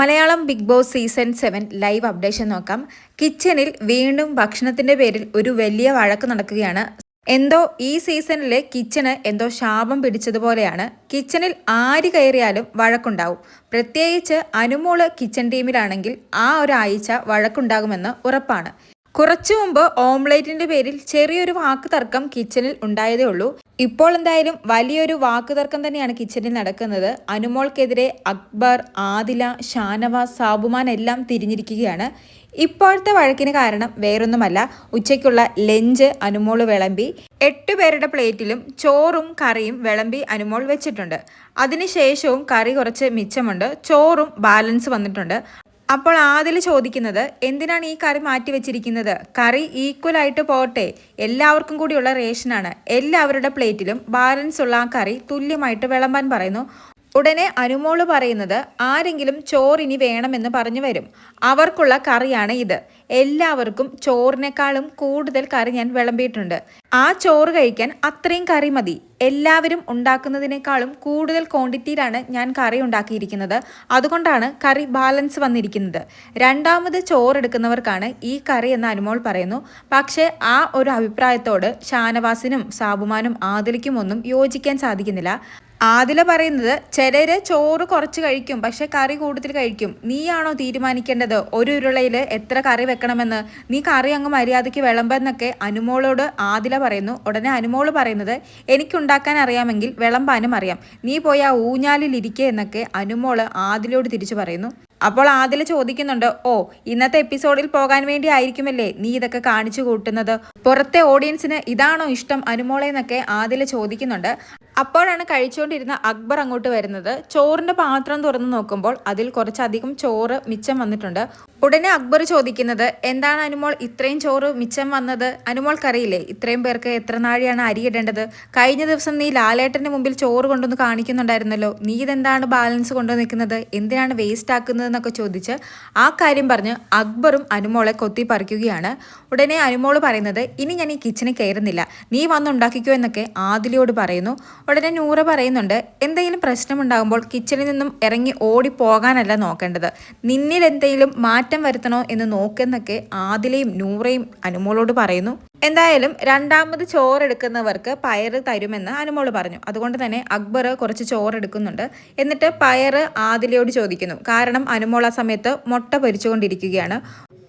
Malayalam big boss season seven live updation നോക്കാം. കിച്ചണിൽ വീണ്ടും ഭക്ഷണത്തിന്റെ പേരിൽ ഒരു വലിയ വഴക്ക് നടക്കുകയാണ്. എന്തോ ഈ സീസണിലെ കിച്ചണ് എന്തോ ശാപം പിടിച്ചതുപോലെയാണ്. കിച്ചണിൽ ആര് കയറിയാലും വഴക്കുണ്ടാവും. പ്രത്യേകിച്ച് അനുമോൾ കിച്ചൺ ടീമിലാണെങ്കിൽ ആ ഒരാഴ്ച വഴക്കുണ്ടാകുമെന്ന് ഉറപ്പാണ്. കുറച്ചു മുമ്പ് ഓംലേറ്റിന്റെ പേരിൽ ചെറിയൊരു വാക്ക് തർക്കം കിച്ചണിൽ ഉണ്ടായതേ ഉള്ളൂ. ഇപ്പോൾ എന്തായാലും വലിയൊരു വാക്ക് തർക്കം തന്നെയാണ് കിച്ചണിൽ നടക്കുന്നത്. അനുമോൾക്കെതിരെ അക്ബർ ആദില ഷാനവാസ് സാബുമാൻ എല്ലാം തിരിഞ്ഞിരിക്കുകയാണ്. ഇപ്പോഴത്തെ വഴക്കിന് കാരണം വേറൊന്നുമല്ല. ഉച്ചയ്ക്കുള്ള ലഞ്ച് അനുമോൾ വിളമ്പി എട്ട് പേരുടെ പ്ലേറ്റിലും ചോറും കറിയും വിളമ്പി അനുമോൾ വെച്ചിട്ടുണ്ട്. അതിനുശേഷവും കറി കുറച്ച് മിച്ചമുണ്ട്. ചോറും ബാലൻസ് വന്നിട്ടുണ്ട്. അപ്പോൾ ആദിൽ ചോദിക്കുന്നത് എന്തിനാണ് ഈ കറി മാറ്റി വെച്ചിരിക്കുന്നത്? കറി ഈക്വൽ ആയിട്ട് പോട്ടെ എല്ലാവർക്കും കൂടിയുള്ള റേഷനാണ്. എല്ലാവരുടെ പ്ലേറ്റിലും ബാലൻസ് ഉള്ള ആ കറി തുല്യമായിട്ട് വിളമ്പാൻ പറയുന്നു. ഉടനെ അനുമോൾ പറയുന്നത് ആരെങ്കിലും ചോറിനി വേണമെന്ന് പറഞ്ഞു വരും. അവർക്കുള്ള കറിയാണ് ഇത്. എല്ലാവർക്കും ചോറിനേക്കാളും കൂടുതൽ കറി ഞാൻ വിളമ്പിയിട്ടുണ്ട്. ആ ചോറ് കഴിക്കാൻ അത്രയും കറി മതി. എല്ലാവരും ഉണ്ടാക്കുന്നതിനേക്കാളും കൂടുതൽ ക്വാണ്ടിറ്റിയിലാണ് ഞാൻ കറി ഉണ്ടാക്കിയിരിക്കുന്നത്. അതുകൊണ്ടാണ് കറി ബാലൻസ് വന്നിരിക്കുന്നത്. രണ്ടാമത് ചോറെടുക്കുന്നവർക്കാണ് ഈ കറി എന്ന് അനുമോൾ പറയുന്നു. പക്ഷേ ആ ഒരു അഭിപ്രായത്തോട് ഷാനവാസിനും സാബുമാനും ആദിലിക്കും ഒന്നും യോജിക്കാൻ സാധിക്കുന്നില്ല. ആദില പറയുന്നത് ചിലര് ചോറ് കുറച്ച് കഴിക്കും പക്ഷെ കറി കൂടുതൽ കഴിക്കും. നീയാണോ തീരുമാനിക്കേണ്ടത്? ഒരു ഉരുളയിൽ എത്ര കറി വെക്കണമെന്ന്? നീ കറി അങ്ങ് മര്യാദയ്ക്ക് വിളമ്പെന്നൊക്കെ അനുമോളോട് ആദില പറയുന്നു. ഉടനെ അനുമോൾ പറയുന്നത് എനിക്കുണ്ടാക്കാൻ അറിയാമെങ്കിൽ വിളമ്പാനും അറിയാം. നീ പോയി ആ ഊഞ്ഞാലിൽ ഇരിക്കുക എന്നൊക്കെ അനുമോൾ ആദിലോട് തിരിച്ചു പറയുന്നു. അപ്പോൾ ആദില ചോദിക്കുന്നുണ്ട് ഓ ഇന്നത്തെ എപ്പിസോഡിൽ പോകാൻ വേണ്ടി ആയിരിക്കുമല്ലേ നീ ഇതൊക്കെ കാണിച്ചു കൂട്ടുന്നത്? പുറത്തെ ഓഡിയൻസിന് ഇതാണോ ഇഷ്ടം അനുമോളെ എന്നൊക്കെ ആദില ചോദിക്കുന്നുണ്ട്. അപ്പോഴാണ് കഴിച്ചുകൊണ്ടിരുന്ന അക്ബർ അങ്ങോട്ട് വരുന്നത്. ചോറിന്റെ പാത്രം തുറന്ന് നോക്കുമ്പോൾ അതിൽ കുറച്ചധികം ചോറ് മിച്ചം വന്നിട്ടുണ്ട്. ഉടനെ അക്ബർ ചോദിക്കുന്നത് എന്താണ് അനുമോൾ ഇത്രയും ചോറ് മിച്ചം വന്നത്? അനുമോൾക്കറിയില്ലേ ഇത്രയും പേർക്ക് എത്ര നാഴിയാണ് അരിയിടേണ്ടത് കഴിഞ്ഞ ദിവസം നീ ലാലേട്ടന്റെ മുമ്പിൽ ചോറ് കൊണ്ടുവന്ന് കാണിക്കുന്നുണ്ടായിരുന്നല്ലോ. നീ ഇതെന്താണ് ബാലൻസ് കൊണ്ടു നിൽക്കുന്നത്? എന്തിനാണ് വേസ്റ്റ് ആക്കുന്നത് എന്നൊക്കെ ചോദിച്ച് ആ കാര്യം പറഞ്ഞ് അക്ബറും അനുമോളെ കൊത്തി പറിക്കുകയാണ്. ഉടനെ അനുമോൾ പറയുന്നത് ഇനി ഞാൻ ഈ കിച്ചണിൽ കയറുന്നില്ല. നീ വന്നുണ്ടാക്കിക്കോ എന്നൊക്കെ ആദിലിയോട് പറയുന്നു. ഉടനെ നൂറ പറയുന്നുണ്ട് എന്തെങ്കിലും പ്രശ്നമുണ്ടാകുമ്പോൾ കിച്ചണിൽ നിന്നും ഇറങ്ങി ഓടി പോകാനല്ല നോക്കേണ്ടത്. നിന്നിൽ എന്തെങ്കിലും മാറ്റം വരുത്തണോ എന്ന് നോക്കെന്നൊക്കെ ആദിലയും നൂറയും അനുമോളോട് പറയുന്നു. എന്തായാലും രണ്ടാമത് ചോറെടുക്കുന്നവർക്ക് പയർ തരുമെന്ന് അനുമോൾ പറഞ്ഞു. അതുകൊണ്ട് തന്നെ അക്ബർ കുറച്ച് ചോറെടുക്കുന്നുണ്ട്. എന്നിട്ട് പയർ ആദിലയോട് ചോദിക്കുന്നു. കാരണം അനുമോൾ ആ സമയത്ത് മുട്ട പൊരിച്ചുകൊണ്ടിരിക്കുകയാണ്.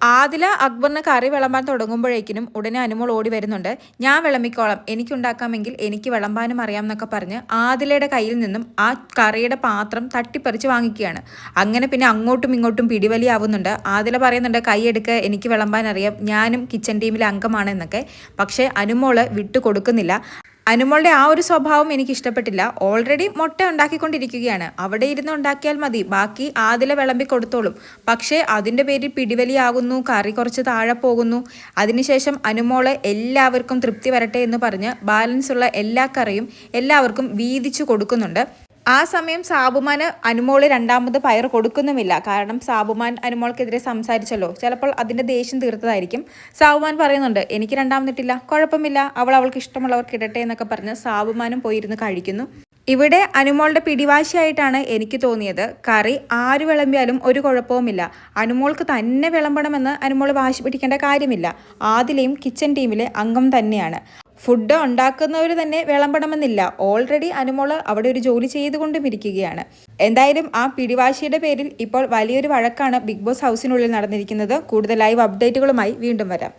ആദില അക്ബറിന് കറി വിളമ്പാൻ തുടങ്ങുമ്പോഴേക്കിനും ഉടനെ അനുമോൾ ഓടി വരുന്നുണ്ട്. ഞാൻ വിളമ്പിക്കോളാം. എനിക്കുണ്ടാക്കാമെങ്കിൽ എനിക്ക് വിളമ്പാനും അറിയാം എന്നൊക്കെ പറഞ്ഞ് ആദിലയുടെ കയ്യിൽ നിന്നും ആ കറിയുടെ പാത്രം തട്ടിപ്പറിച്ച് വാങ്ങിക്കുകയാണ്. അങ്ങനെ പിന്നെ അങ്ങോട്ടും ഇങ്ങോട്ടും പിടിവലിയാവുന്നുണ്ട്. ആദില പറയുന്നുണ്ട് കൈയെടുക്ക് എനിക്ക് വിളമ്പാൻ അറിയാം. ഞാനും കിച്ചൺ ടീമിലെ അംഗമാണ് എന്നൊക്കെ. പക്ഷേ അനുമോൾ വിട്ടു കൊടുക്കുന്നില്ല അനുമോളുടെ ആ ഒരു സ്വഭാവം എനിക്ക് ഇഷ്ടപ്പെട്ടില്ല. ഓൾറെഡി മുട്ട ഉണ്ടാക്കിക്കൊണ്ടിരിക്കുകയാണ്. അവിടെ ഇരുന്ന് ഉണ്ടാക്കിയാൽ മതി. ബാക്കി ആദില വിളമ്പി കൊടുത്തോളും. പക്ഷേ അതിന്റെ പേരിൽ പിടിവലിയാകുന്നു. കറി കുറച്ച് താഴെ പോകുന്നു. അതിനുശേഷം അനുമോൾ എല്ലാവർക്കും തൃപ്തി വരട്ടെ എന്ന് പറഞ്ഞ് ബാലൻസ് ഉള്ള എല്ലാ കറിയും എല്ലാവർക്കും വീതിച്ചു കൊടുക്കുന്നുണ്ട്. ആ സമയം സാബുമാന് അനുമോൾ രണ്ടാമത് പയർ കൊടുക്കുന്നുമില്ല. കാരണം സാബുമാൻ അനുമോൾക്കെതിരെ സംസാരിച്ചല്ലോ. ചിലപ്പോൾ അതിന്റെ ദേഷ്യം തീർത്തതായിരിക്കും. സാബുമാൻ പറയുന്നുണ്ട് എനിക്ക് രണ്ടാമതിട്ടില്ല കുഴപ്പമില്ല. അവൾ അവൾക്ക് ഇഷ്ടമുള്ളവർക്ക് ഇടട്ടെ എന്നൊക്കെ പറഞ്ഞ് സാബുമാനും പോയിരുന്ന് കഴിക്കുന്നു. ഇവിടെ അനുമോളുടെ പിടിവാശിയായിട്ടാണ് എനിക്ക് തോന്നിയത്. കറി ആര് വിളമ്പിയാലും ഒരു കുഴപ്പവുമില്ല. അനുമോൾക്ക് തന്നെ വിളമ്പണമെന്ന് അനുമോൾ വാശി പിടിക്കേണ്ട കാര്യമില്ല. ആദിലയും കിച്ചൺ ടീമിലെ അംഗം തന്നെയാണ്. ഫുഡ് ഉണ്ടാക്കുന്നവർ തന്നെ വിളമ്പണമെന്നില്ല. ഓൾറെഡി അനുമോൾ അവിടെ ഒരു ജോലി ചെയ്തുകൊണ്ടും ഇരിക്കുകയാണ്. എന്തായാലും ആ പിടിവാശിയുടെ പേരിൽ ഇപ്പോൾ വലിയൊരു വഴക്കാണ് ബിഗ് ബോസ് ഹൗസിനുള്ളിൽ നടന്നിരിക്കുന്നത്. കൂടുതൽ ലൈവ് അപ്ഡേറ്റുകളുമായി വീണ്ടും വരാം.